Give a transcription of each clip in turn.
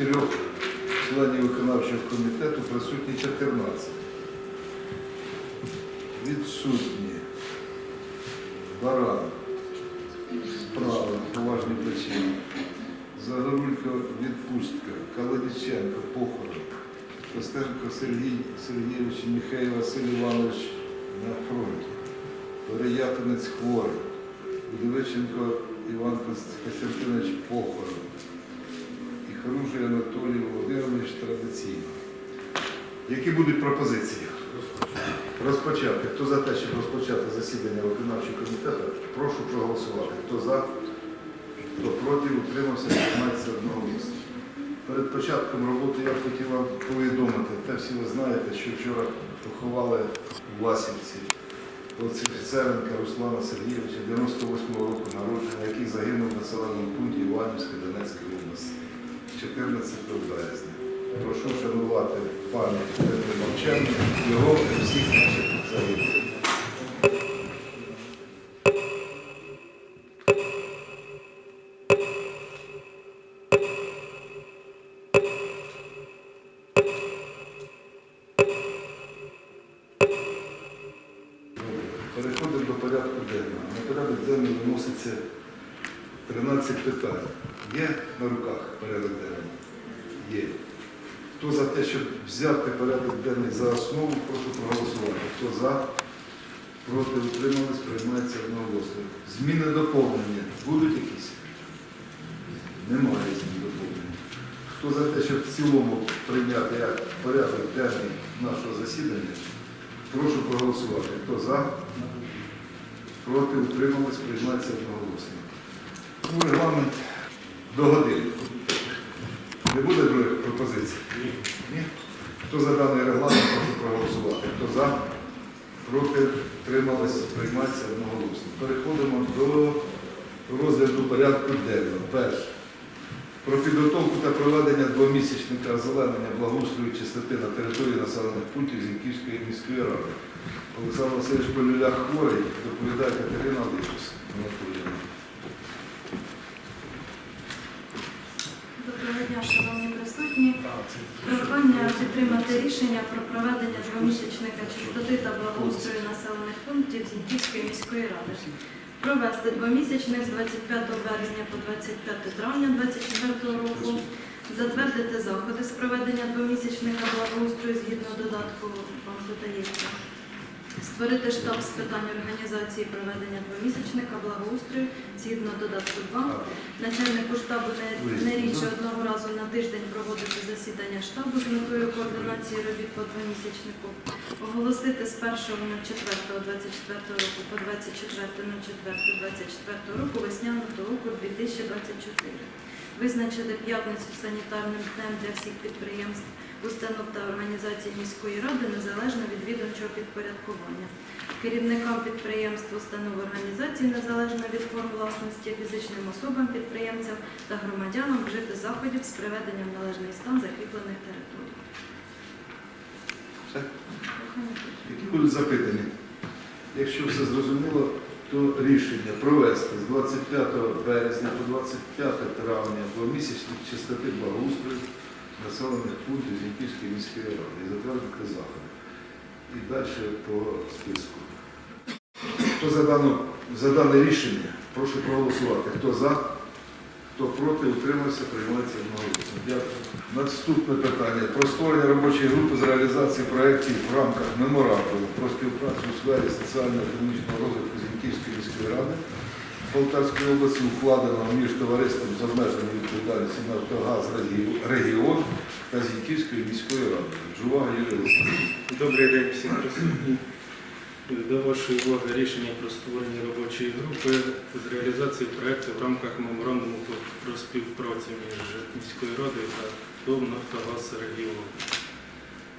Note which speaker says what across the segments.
Speaker 1: 23 членів виконавчого комітету присутні 14. Відсутні. Баран. Право, поважні причини. Загорулько відпустка. Калиниченко похорон. Костенко Сергій Сергійович Михайло Василь Іванович на фронті. Переятинець хворий. Удовиченко Іван Костянтинович похорон. І Анатолій Володимирович традиційно. Які будуть пропозиції? Розпочати. Хто за те, щоб розпочати засідання виконавчого комітету, прошу проголосувати. Хто за, хто проти, утримався, приймається одноголосно. Перед початком роботи я б хотів вам повідомити, те всі ви знаєте, що вчора поховали у Власівці Офіцеренка Руслана Сергійовича 98-го року народження, який загинув в населеному пункті Іванівської Донецької області 14 березня. Прошу шанувати пам'ять мовчання його і всіх наших загиблих. Переходимо до порядку денного. На порядок денний виноситься 13 питань. Є на руках порядок денний? Є. Хто за те, щоб взяти порядок денний за основу, прошу проголосувати. Хто за, проти утримались, приймається одноголосно. Зміни доповнення будуть якісь? Немає змін доповнення. Хто за те, щоб в цілому прийняти як порядок денний нашого засідання, прошу проголосувати. Хто за, проти утримались, приймається одноголосно. Ну, регламент до години. Не буде других пропозицій? Ні. Хто за даний регламент, прошу проголосувати. Хто за, проти, тримались, приймається одноголосно. Переходимо до розгляду порядку денного. Перше. Про підготовку та проведення двомісячника озеленення благоустрою чистоти на території населених пунктів Зінківської міської ради. Олександр Васильович Полюля хворий, доповідає Катерина Лишус. Анатоліївна.
Speaker 2: Доброго дня, шановні присутні. Прохання підтримати рішення про проведення двомісячника чистоти та благоустрою населених пунктів Зіньківської міської ради. Провести двомісячник з 25 березня по 25 травня 2024 року. Затвердити заходи з проведення двомісячника благоустрою згідно додатку вам додається. Створити штаб з питань організації проведення двомісячника благоустрою згідно додатку 2. Начальнику штабу не, не рідше одного разу на тиждень проводити засідання штабу з метою координації робіт по двомісячнику, оголосити з 1.04.24 року по 24.04.24 року весняну толоку 2024. Визначити п'ятницю санітарним днем для всіх підприємств, установ та організацій міської ради незалежно від відомчого підпорядкування. Керівникам підприємств, установ організацій незалежно від форм власності, фізичним особам, підприємцям та громадянам вжити заходів з приведення в належний стан закріплених територій.
Speaker 1: Все? Які будуть запитання? Якщо все зрозуміло, то рішення провести з 25 березня по 25 травня двомісячних чистоти благоустрою населених пунктів Зіньківської міської ради і затвердити заходи. І далі по списку. Хто за, дане рішення, прошу проголосувати. Хто за, хто проти, утримався, приймається одноголосно. Дякую. Наступне питання про створення робочої групи з реалізації проєктів в рамках меморандуму про співпрацю у сфері соціально-економічного розвитку Зіньківської міської ради Полтавської області, укладеного між товариством з обмеженою відповідальністю «Нафтогаз Регіон та Зіньківської міської ради. Жувага Юрій.
Speaker 3: Добрий день всім присутнім. До вашої уваги рішення про створення робочої групи з реалізації проєкту в рамках меморандуму про- співпрацю між міською радою та ТОВ «Нафтогаз регіон».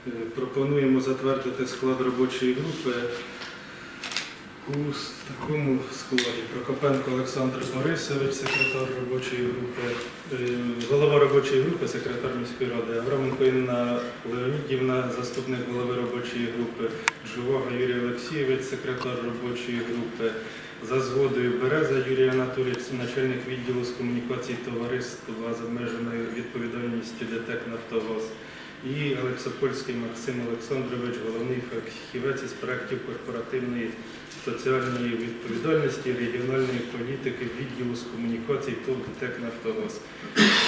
Speaker 3: Е, Пропонуємо затвердити склад робочої групи у такому складі. Прокопенко Олександр Борисович, секретар робочої групи, е, голова робочої групи, секретар міської ради, Авраменко Інна Леонідівна, заступник голови робочої групи, Жувага Юрій Олексійович, секретар робочої групи, за згодою Береза Юрій Анатолійович, начальник відділу з комунікацій товариства з обмеженою відповідальністю ДТЕК «Нафтогаз». І Олексопольський Максим Олександрович, головний фахівець із проєктів корпоративної соціальної відповідальності регіональної політики відділу з комунікацій ТОВ «Нафтогаз».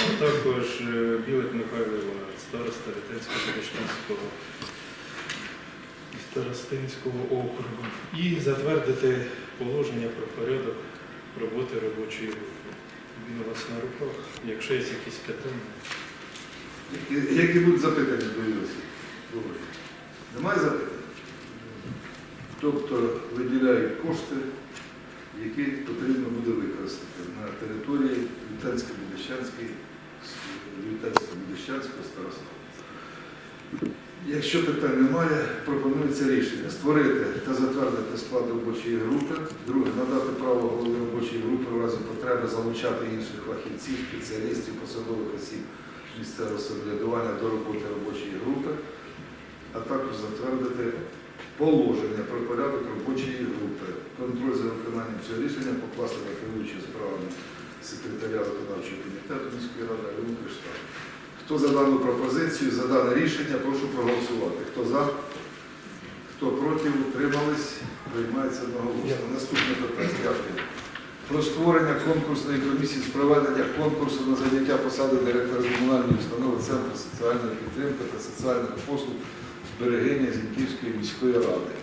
Speaker 3: А також е, Білик Михайло Іванович, староста Берештанського Старостинського округу. І затвердити положення про порядок роботи робочої групи. Він у вас на руках. Якщо є якісь питання.
Speaker 1: Які- будуть запитання до? Добре. Немає запитань? Тобто виділяють кошти, які потрібно буде використати на території Лютенсько-Будищанського староства. Якщо питань немає, пропонується рішення створити та затвердити склад робочої групи. Друге, надати право голови робочої групи в разі потреби залучати інших фахівців, спеціалістів, посадових осіб місцевого самоврядування до роботи робочої групи, а також затвердити положення про порядок робочої групи. Контроль за виконанням цього рішення покласти на керуючу справами секретаря виконавчого комітету міської ради Альону Кришталь. Хто за дану пропозицію, за дане рішення, прошу проголосувати. Хто за? Хто проти, утримались, приймається одноголосно. Наступне питання. Дякую. Про створення конкурсної комісії з проведення конкурсу на заняття посади директора комунальної установи Центру соціальної підтримки та соціальних послуг Берегиня Зіньківської міської ради.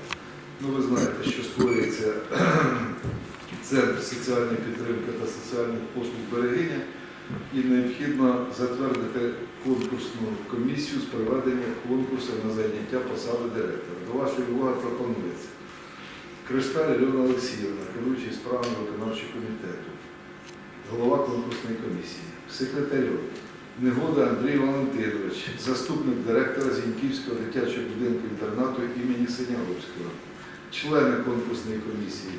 Speaker 1: Ну, ви знаєте, що створюється Центр соціальної підтримки та соціальних послуг Берегиня і необхідно затвердити конкурсну комісію з проведення конкурсу на заняття посади директора. До вашої уваги пропонується. Кришталь Альона Олексіївна, керуючий справами виконавчого комітету, голова конкурсної комісії, секретарю, Негода Андрій Валентинович, заступник директора Зіньківського дитячого будинку інтернату імені Синягурського, члени конкурсної комісії,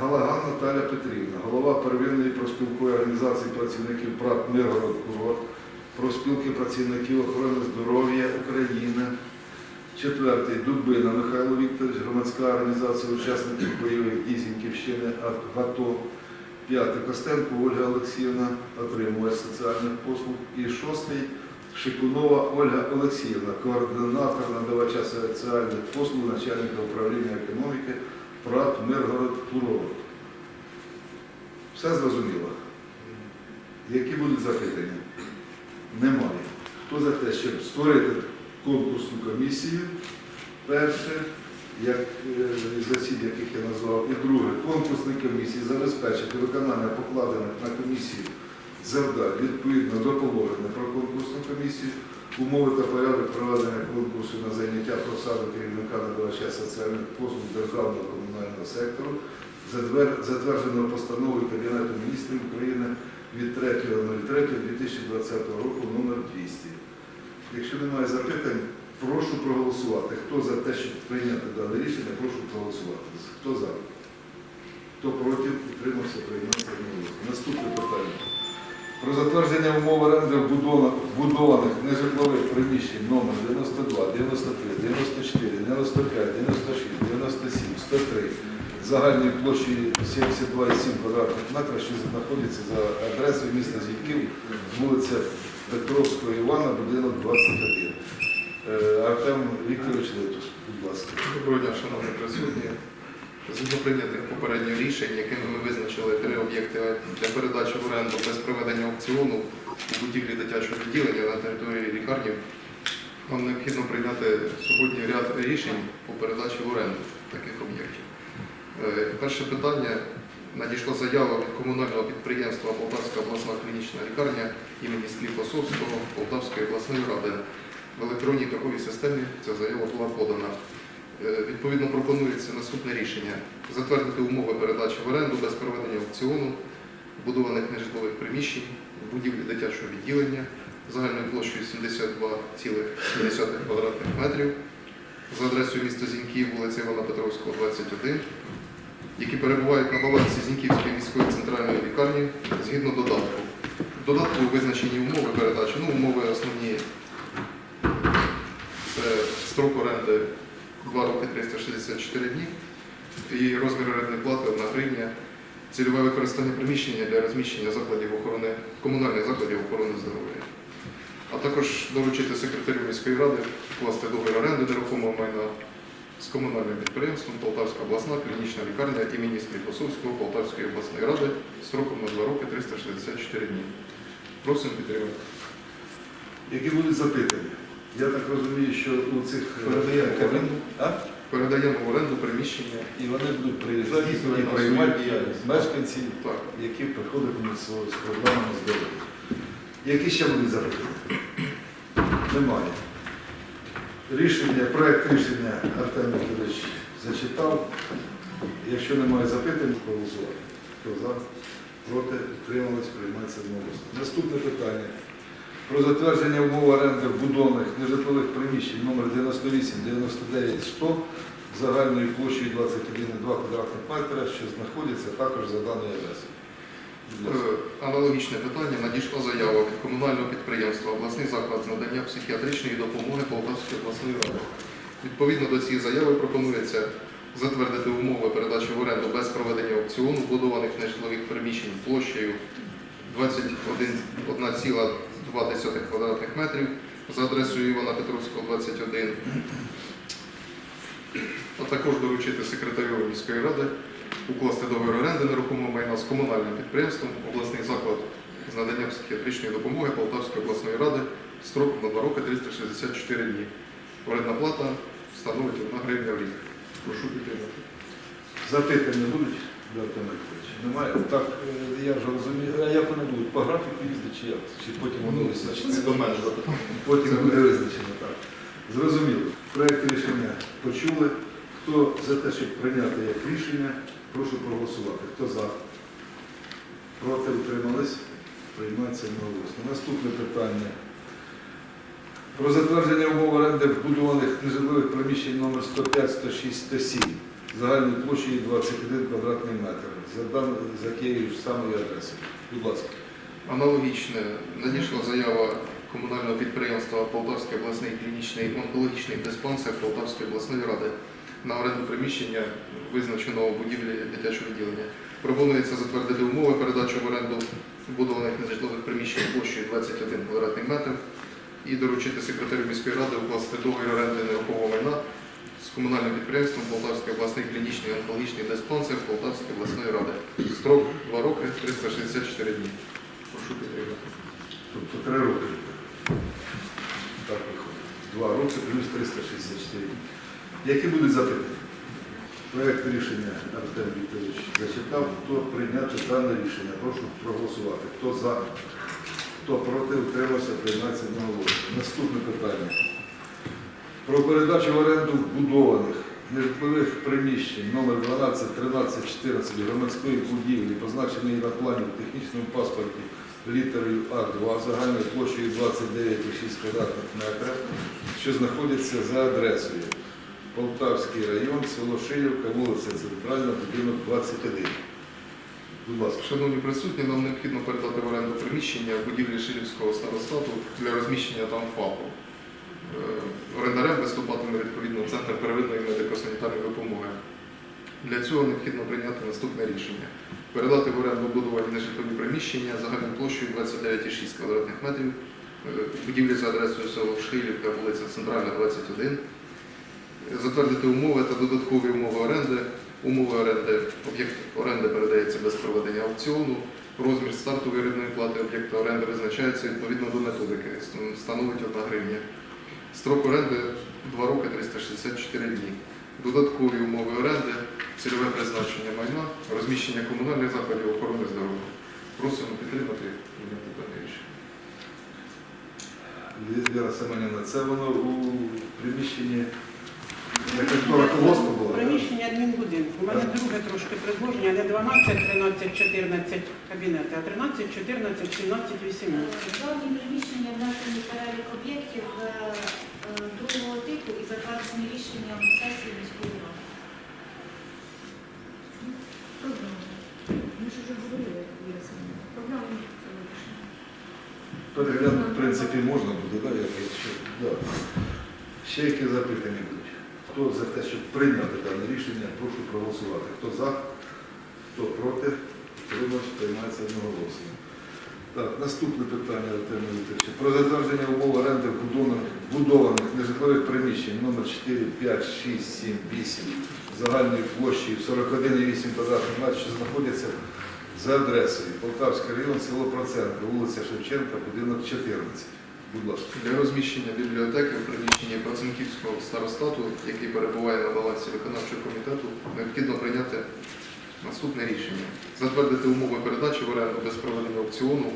Speaker 1: Галаган Наталя Петрівна, голова первинної проспілкової організації працівників ПРАТ Миргород Курорт, проспілки працівників охорони здоров'я України, Четвертий. Дубина Михайло Вікторович, громадська організація учасників бойових дій Зіньківщини АТО. П'ятий Костенко Ольга Олексіївна отримує соціальних послуг. І шостий Шикунова Ольга Олексіївна, координатор надавача соціальних послуг, начальника управління економіки ПРАТ Миргород Курорт. Все зрозуміло? Які будуть запитання? Немає. Хто за те, щоб створити конкурсну комісію? Перше, як е, з осіб, яких я назвав, і друге, конкурсні комісії забезпечити виконання покладених на комісію завдань відповідно до положення про конкурсну комісію, умови та порядок проведення конкурсу на заняття посади керівника надавача соціальних послуг державного комунального сектору, затвер- затвердженого постановою Кабінету міністрів України від 3.03.2020 року номер 200. Якщо немає запитань, прошу проголосувати. Хто за те, щоб прийняти дане рішення, прошу проголосувати. Хто за? Хто проти, утримався, приймався одноголосно. Наступне питання. Про затвердження умов оренди вбудованих, нежитлових приміщень номер 92, 93, 94, 95, 96, 97, 103 загальною площею 72,7 квадратних метрів, що знаходиться за адресою міста Зіньків, вулиця Петровського Івана, будинок 21. Е, Артем Вікторович Литус, будь ласка.
Speaker 4: Доброго дня, шановні присутні. Згідно прийнятих попередніх рішень, якими ми визначили три об'єкти для передачі в оренду без проведення аукціону у будівлі дитячого відділення на території лікарні, нам необхідно прийняти сьогодні ряд рішень по передачі в оренду таких об'єктів. Е, Перше питання. Надійшла заява від комунального підприємства Полтавська обласна клінічна лікарня імені Скліфосовського Полтавської обласної ради. В електронній торговій системі ця заява була подана. Е, Відповідно, пропонується наступне рішення: затвердити умови передачі в оренду без проведення аукціону будованих нежитлових приміщень будівлі дитячого відділення загальною площею 72,7 квадратних метрів за адресою міста Зіньків, вулиця Івана Петровського, 21, які перебувають на балансі Зіньківської міської центральної лікарні згідно додатку. В додатку визначені умови передачі, ну умови основні це строк оренди 2 роки 364 дні і розмір орендної плати 1 гривня цільове використання приміщення для розміщення закладів охорони, комунальних закладів охорони здоров'я. А також доручити секретарю міської ради вкласти договір оренди нерухомого майна з комунальним підприємством Полтавська обласна клінічна лікарня імені Скліфосовського Полтавської обласної ради строком на 2 роки 364 дні. Просимо підтримати.
Speaker 1: Які будуть запитання? Я так розумію, що у цих
Speaker 4: Передаємо в оренду.
Speaker 1: А?
Speaker 4: Передаємо в оренду приміщення.
Speaker 1: І вони будуть приїжджати
Speaker 4: Здійснювати
Speaker 1: і
Speaker 4: свою
Speaker 1: приймати
Speaker 4: діяльність.
Speaker 1: мешканців,
Speaker 4: Так.
Speaker 1: які приходитимуть з з проблемами здоров'я. Які ще будуть запитання? Немає. Рішення, проект рішення Артем Вікторович зачитав. Якщо немає запитань, проголосувати. Хто за? Проти? Утримались? Приймається одноголосно. Наступне питання. Про затвердження умов оренди вбудованих нежитлових приміщень номер 98 99 100 загальною площею 21,2 квадратних метра, що знаходяться також за даною адресою.
Speaker 4: Е, Аналогічне питання надійшла заява від комунального підприємства обласний заклад з надання психіатричної допомоги Полтавської обласної ради. Відповідно до цієї заяви пропонується затвердити умови передачі в оренду без проведення аукціону будованих нежитлових приміщень площею 21,2 квадратних метрів за адресою Івана Петровського, 21. А також доручити секретарю міської ради укласти договір оренди нерухомого майна з комунальним підприємством обласний заклад з надання психіатричної допомоги Полтавської обласної ради строком на 2 роки 364 дні. Орендна плата становить 1 гривня в рік. Прошу підтримати.
Speaker 1: Запитання будуть? Немає? Так, е, я вже розумію. А як вони будуть? По графіку їздити чи як? Чи потім вони визначаться?
Speaker 4: до мене.
Speaker 1: Потім буде визначено, так. Зрозуміло. Проект рішення почули. Хто за те, щоб прийняти як рішення, прошу проголосувати. Хто за? Проти утримались? Приймається одноголосно. Наступне питання. Про затвердження умов оренди вбудованих нежитлових приміщень номер 105, 106, 107 загальною площею 21 квадратний метр за, за тією ж самою адресою. Будь ласка.
Speaker 4: Аналогічне надійшла заява комунального підприємства Полтавський обласний клінічний онкологічний диспансер Полтавської обласної ради на оренду приміщення визначеного будівлі дитячого відділення. Пропонується затвердити умови передачі в оренду вбудованих нежитлових приміщень площею 21 квадратний метр і доручити секретарю міської ради укласти договір оренди нерухомого майна з комунальним підприємством Полтавський обласний клінічний онкологічний диспансер Полтавської обласної ради. Строк 2 роки 364 дні. Прошу підтримати.
Speaker 1: Тобто три роки. Так виходить. Два роки плюс 364. дні. Які будуть запитання? Проект рішення Артем Вікторович зачитав. Хто прийняти дане рішення? Прошу проголосувати. Хто за, хто проти, утримався, приймається одноголосно. Наступне питання. Про передачу в оренду вбудованих нежитлових приміщень номер 12, 13, 14 громадської будівлі, позначеної на плані в технічному паспорті літерою А2 загальною площею 29,6 квадратних метрів, що знаходяться за адресою Полтавський район, село Шилівка, вулиця Центральна, будинок 21. Будь ласка.
Speaker 4: Шановні присутні, нам необхідно передати в оренду приміщення будівлі Шилівського старостату для розміщення там ФАПу. Е, Орендарем виступатиме відповідно Центр первинної медико-санітарної допомоги. Для цього необхідно прийняти наступне рішення. Передати в оренду будовані нежитлові приміщення загальною площею 29,6 квадратних метрів, е, будівлі за адресою село Шилівка, вулиця Центральна, 21. Затвердити умови та додаткові умови оренди. Умови оренди, об'єкт оренди передається без проведення аукціону. Розмір стартової орендної плати об'єкта оренди визначається відповідно до методики, становить 1 гривня. Строк оренди 2 роки 364 дні. Додаткові умови оренди, цільове призначення майна, розміщення комунальних закладів охорони здоров'я. Просимо підтримати дане рішення.
Speaker 1: Віра Семенівна, це воно у приміщенні
Speaker 5: Приміщення адмінбудинку. У мене друге трошки предложення, не 12, 13, 14 кабінети, а 13, 14, 17, 18.
Speaker 6: Дані приміщення внесені перелік об'єктів е, е, другого типу і затверджені рішенням сесії міської ради.
Speaker 2: Ми ж вже говорили, Віра Семенівна. Програма це вирішення.
Speaker 1: Переглянути, в принципі, можна буде, якщо. Ще які запитання? Хто за те, щоб прийняти дане рішення, прошу проголосувати. Хто за, хто проти, Утримався, приймається одноголосно. Так, наступне питання Артема Вікторовича. Про затвердження умов оренди вбудованих нежитлових приміщень номер 4, 5, 6, 7, 8 загальною площею 41,8 квадратних метрів, що знаходяться за адресою Полтавський район, село Проценко, вулиця Шевченка, будинок 14. Будь ласка.
Speaker 4: Для розміщення бібліотеки в приміщенні Проценківського старостату, який перебуває на балансі виконавчого комітету, необхідно прийняти наступне рішення. Затвердити умови передачі в оренду без проведення аукціону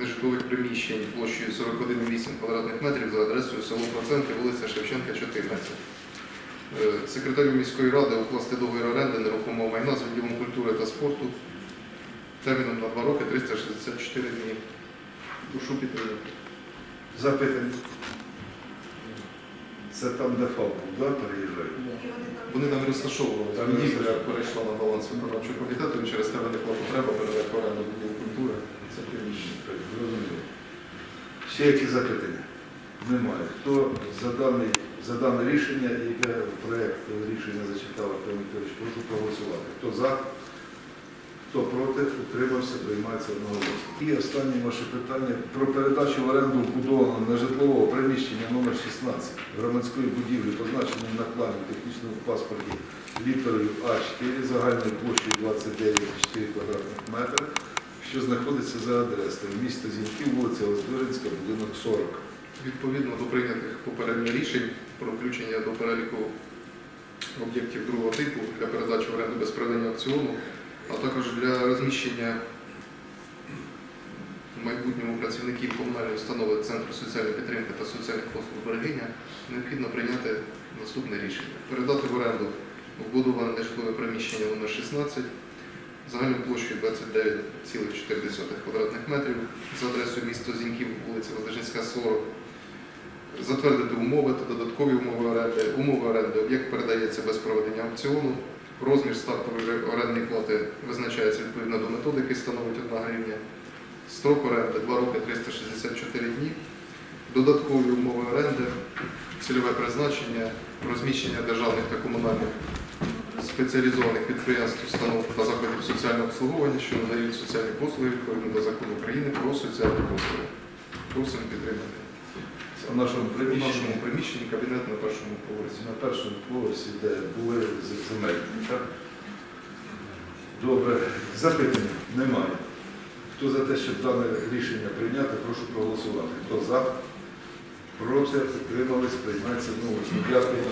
Speaker 4: нежитлових приміщень площею 41,8 квадратних метрів за адресою село Проценки, вулиця Шевченка, 14. Е, Секретарю міської ради укласти договір оренди нерухомого майна з відділом культури та спорту терміном на 2 роки 364 дні. Прошу підтримати.
Speaker 1: Запитання. Це там, де ФАП був, да, переїжджають?
Speaker 4: Вони там розташовувалися.
Speaker 1: Там є.
Speaker 4: перейшла на баланс виконавчого комітету і через те виникла потреба передати в оренду відділу культури. Це приміщення.
Speaker 1: Зрозуміло. Ще які запитання? Немає. Хто за дане, за дане рішення, яке проєкт рішення зачитав Артем Вікторович, прошу проголосувати. Хто за, хто проти, утримався, приймається одноголосно. І останнє ваше питання про передачу в оренду вбудованого нежитлового приміщення номер 16 громадської будівлі, позначеної на плані технічному паспорті літерою А4 загальною площею 29,4 квадратних метри, що знаходиться за адресою місто Зіньків, вулиця Оздоринська, будинок 40.
Speaker 4: Відповідно до прийнятих попередньо рішень про включення до переліку об'єктів другого типу для передачі в оренду без проведення аукціону, а також для розміщення в майбутньому працівників комунальної установи Центру соціальної підтримки та соціальних послуг берегиня необхідно прийняти наступне рішення. Передати в оренду вбудоване нежитлове приміщення номер 16 загальною площею 29,4 квадратних метрів за адресою місто Зіньків, вулиця Воздвиженська, 40. Затвердити умови та додаткові умови оренди. Умови оренди. Об'єкт передається без проведення аукціону. Розмір стартової орендної плати визначається відповідно до методики, становить 1 гривня. Строк оренди 2 роки 364 дні. Додаткові умови оренди, цільове призначення, розміщення державних та комунальних спеціалізованих підприємств, установ та закладів соціального обслуговування, що надають соціальні послуги відповідно до закону України про соціальні послуги. Просимо підтримати.
Speaker 1: В нашому
Speaker 4: В
Speaker 1: приміщенні.
Speaker 4: нашому приміщенні кабінет на першому поверсі.
Speaker 1: На першому поверсі, де були земельні. Так? Добре. Запитання немає. Хто за те, щоб дане рішення прийняти, прошу проголосувати. Хто за, проти, утримались, приймається. Дякую,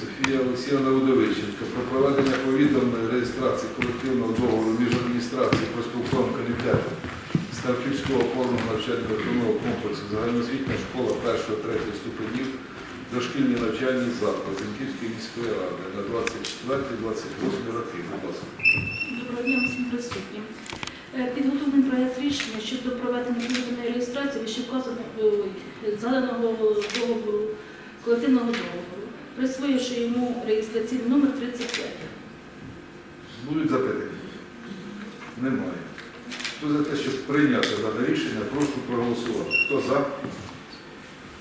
Speaker 1: Софія Олексіївна Удовиченко про проведення повідомленої реєстрації колективного договору між адміністрацією і спілковим комітетом Ставківського опорного навчально-виховного комплексу загальноосвітня школа 1-3 ступенів дошкільні навчальні заклади Зінківської міської ради на 24-28 роки.
Speaker 7: Доброго дня всім присутнім. Е, Підготовлений проект рішення щодо проведення відповідної реєстрації вищевказаного е, згаданого договору, колективного договору, присвоївши йому реєстраційний номер 35.
Speaker 1: Будуть запитання? Немає. Хто за те, щоб прийняти дане рішення, прошу проголосувати. Хто за?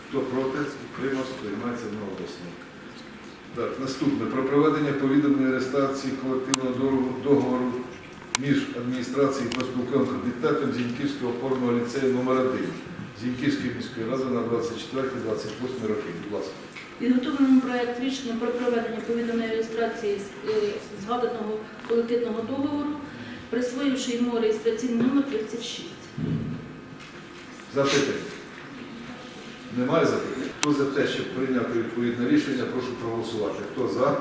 Speaker 1: Хто проти? Утримався, приймається одноголосно. Так, наступне. Про проведення повідомленої реєстрації колективного договору- між адміністрацією і проспілковим комітетом Зіньківського опорного ліцею номер 1 Зіньківської міської ради на 24-28 роки. Будь ласка.
Speaker 7: Підготовлений проект рішення про проведення повідомленої реєстрації е, згаданого колективного договору, присвоївши йому реєстраційний номер 36.
Speaker 1: Запитання? Немає запитань? Хто за те, щоб прийняти відповідне рішення, прошу проголосувати. Хто за,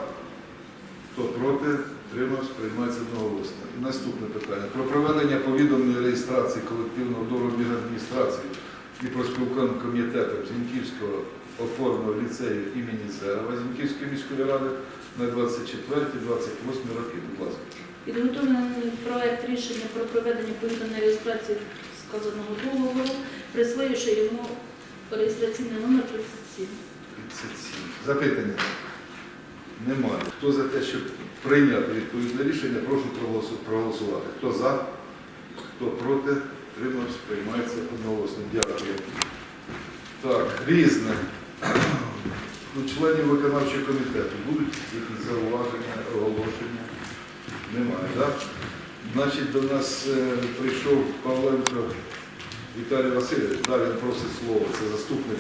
Speaker 1: хто проти, тримався, приймається одноголосно. І наступне питання. Про проведення повідомленої реєстрації колективного договору між адміністрацією і проспілковим комітетом Зіньківського опорного ліцею імені Зерова Зіньківської міської ради на 24-28 роки. Будь ласка.
Speaker 7: Підготовлений проект рішення про проведення повідомленої реєстрації сказаного договору, присвоївши йому реєстраційний номер 37.
Speaker 1: 37. Запитання? Немає. Хто за те, щоб прийняти відповідне рішення, прошу проголосувати. Хто за, хто проти, тримався, приймається одноголосно. Дякую. Так, різне. У членів виконавчого комітету будуть зауваження, оголошення? Немає, так? Значить, до нас е, прийшов Павленко Віталій Васильович. Да, він просить слово. Це заступник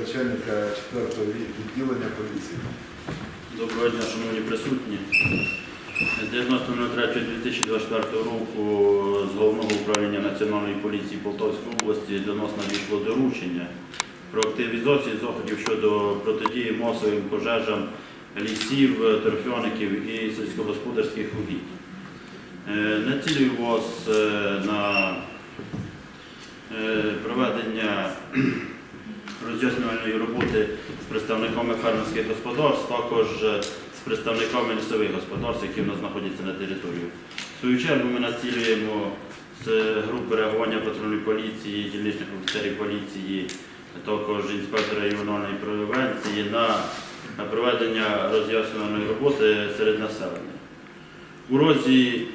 Speaker 1: начальника 4-го відділення поліції.
Speaker 8: Доброго дня, шановні присутні. З 90.03.2024 року з Головного управління Національної поліції Полтавської області до нас надійшло доручення про активізацію заходів щодо протидії масовим пожежам лісів, торфяників і сільськогосподарських угідь. Е, Націлюю е, на е, проведення роз'яснювальної роботи з представниками фермерських господарств, також е, з представниками лісових господарств, які в нас знаходяться на території. В свою чергу ми націлюємо з групи реагування патрульної поліції, дільничних офіцерів поліції, також інспектора регіональної превенції на на проведення роз'яснювальної роботи серед населення. У разі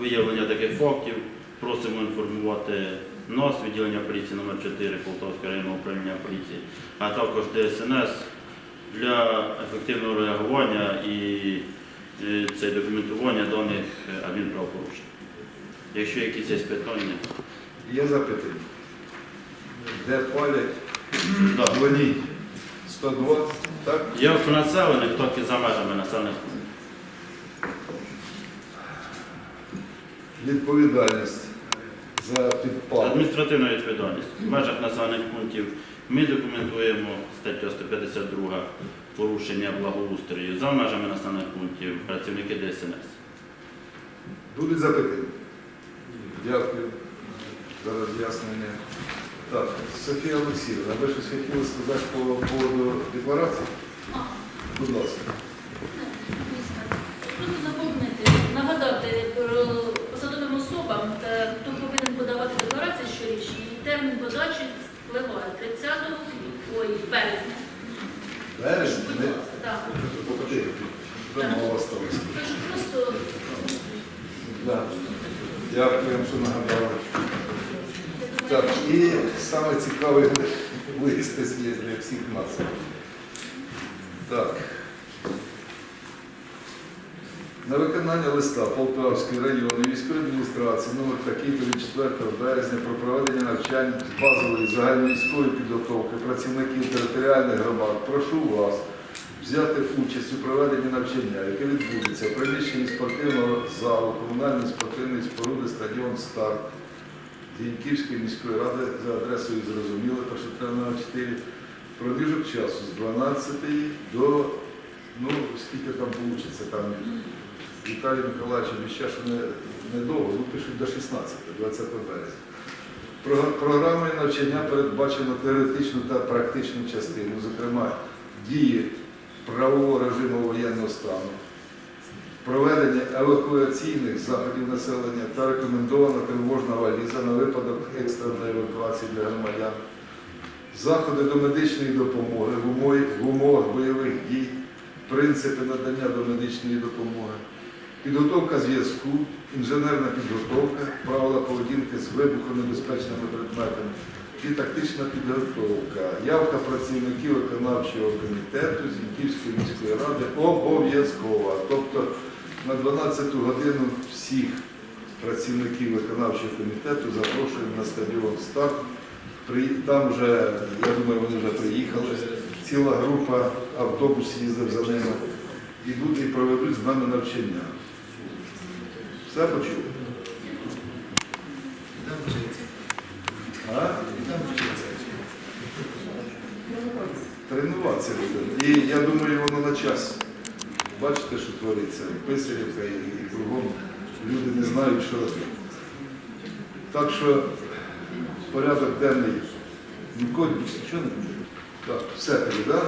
Speaker 8: виявлення таких фактів просимо інформувати нас, відділення поліції номер 4 Полтавського районного управління поліції, а також ДСНС для ефективного реагування і е, це документування даних адмінправопорушень. Якщо якісь є питання,
Speaker 1: Є запитання? Де палять?
Speaker 8: да.
Speaker 1: Дзвоніть. 102, так?
Speaker 8: є в населених, і за межами населених.
Speaker 1: Відповідальність за підпал.
Speaker 8: Адміністративна відповідальність. В межах населених пунктів ми документуємо стаття 152 порушення благоустрою. За межами населених пунктів працівники ДСНС.
Speaker 1: Будуть запитання? Дякую за роз'яснення. Так, Софія Олексіївна, ви щось хотіли сказати по поводу декларації? Будь ласка.
Speaker 7: Просто напомнити, нагадати про посадовим особам, та хто повинен подавати декларації щорічні, і термін подачі спливає 30 квітня, ой, березня. Будь ласка, так.
Speaker 1: Вже мало осталося.
Speaker 7: Просто
Speaker 1: Да. Дякую, що нагадали. Так, і саме цікавий лист є для всіх нас. Так. На виконання листа Полтавської районної військової адміністрації номер такий від 4 березня про проведення навчань базової загальновійськової підготовки працівників територіальних громад. Прошу вас взяти участь у проведенні навчання, яке відбудеться в приміщенні спортивного залу комунальної спортивної споруди стадіон Старт Зіньківської міської ради за адресою зрозуміло, першотравна 4, проміжок часу з 12 до, ну, скільки там вийде, там Віталій Миколаївич обіцяє, що не, недовго, ну пишуть до 16, 20 березня. Про- Програмою навчання передбачено теоретичну та практичну частину, зокрема, дії правового режиму воєнного стану, проведення евакуаційних заходів населення та рекомендована тривожна валіза на випадок екстреної евакуації для громадян, заходи до медичної допомоги в умовах бойових дій, принципи надання до медичної допомоги, підготовка зв'язку, інженерна підготовка, правила поведінки з вибухонебезпечними предметами і тактична підготовка. Явка працівників виконавчого комітету Зіньківської міської ради обов'язкова. Тобто на 12 годину всіх працівників виконавчого комітету запрошуємо на стадіон старт. Там вже, я думаю, вони вже приїхали. Ціла група, автобус їздив за ними. Ідуть і проведуть з нами навчання. Все почули? Тренуватися будемо. І я думаю, воно на час. Бачите, що твориться. І Писарівка, і, кругом люди не знають, що робити. Так що порядок денний ніколи нічого не буде. Так, все тоді?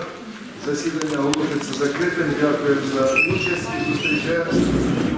Speaker 1: Засідання оголошується закритим. Дякую за участь і зустрічаємося.